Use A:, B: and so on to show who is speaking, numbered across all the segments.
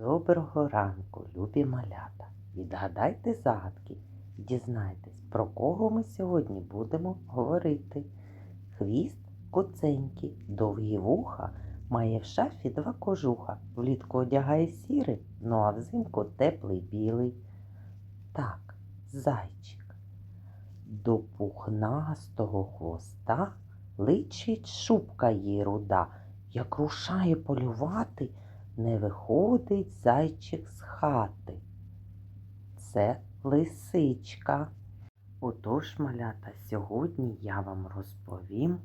A: Доброго ранку, любі малята! Відгадайте загадки, дізнайтесь, про кого ми сьогодні будемо говорити. Хвіст куценький, довгі вуха, має в шафі два кожуха, влітку одягає сірий, ну а взимку теплий білий. Так, зайчик. До пухнастого хвоста личить шубка їй руда, як рушає полювати. Не виходить зайчик з хати. Це лисичка. Отож, малята, сьогодні я вам розповім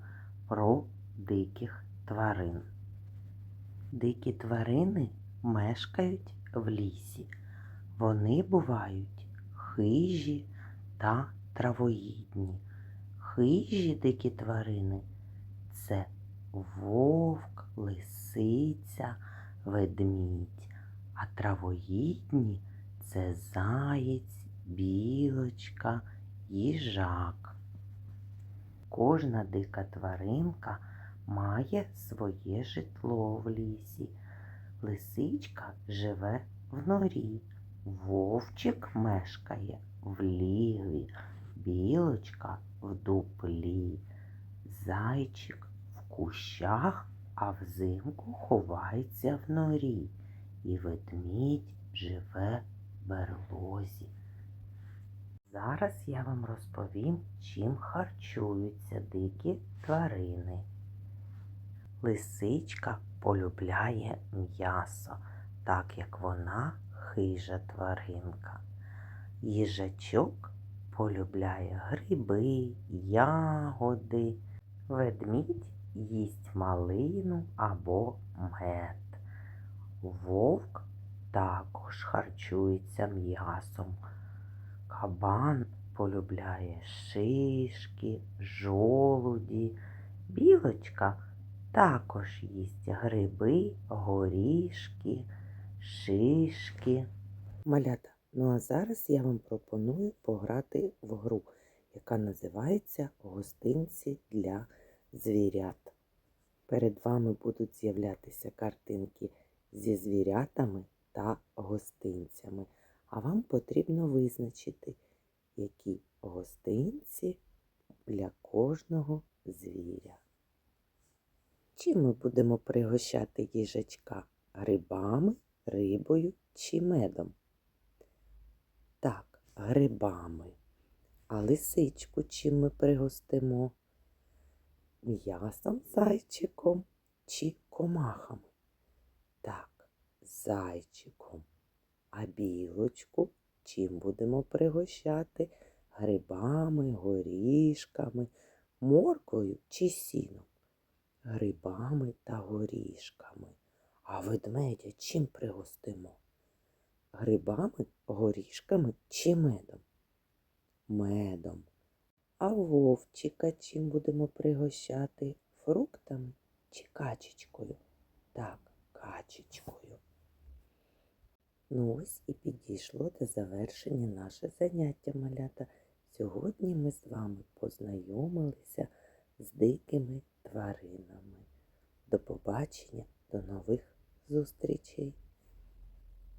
A: про диких тварин. Дикі тварини мешкають в лісі. Вони бувають хижі та травоїдні. Хижі дикі тварини це вовк, лисиця ведмідь, а травоїдні це заєць, білочка, їжак. Кожна дика тваринка має своє житло в лісі. Лисичка живе в норі, вовчик мешкає в лігві, білочка в дуплі, зайчик в кущах а взимку ховається в норі, і ведмідь живе в берлозі. Зараз я вам розповім, чим харчуються дикі тварини. Лисичка полюбляє м'ясо, так як вона хижа тваринка. Їжачок полюбляє гриби, ягоди, ведмідь їсть малину або мед. Вовк також харчується м'ясом. Кабан полюбляє шишки, жолуді, білочка також їсть гриби, горішки, шишки. Малята, ну а зараз я вам пропоную пограти в гру, яка називається Гостинці для звірят. Перед вами будуть з'являтися картинки зі звірятами та гостинцями, а вам потрібно визначити, які гостинці для кожного звіря. Чим ми будемо пригощати їжачка? Грибами, рибою чи медом? Так, грибами. А лисичку чим ми пригостимо? М'ясом зайчиком чи комахами? Так, зайчиком. А білочку чим будемо пригощати? Грибами, горішками, морквою чи сіном? Грибами та горішками. А ведмедя чим пригостимо? Грибами, горішками чи медом? Медом. А вовчика чим будемо пригощати? Фруктами чи качечкою? Так, качечкою. Ну ось і підійшло до завершення наше заняття малята. Сьогодні ми з вами познайомилися з дикими тваринами. До побачення, до нових зустрічей!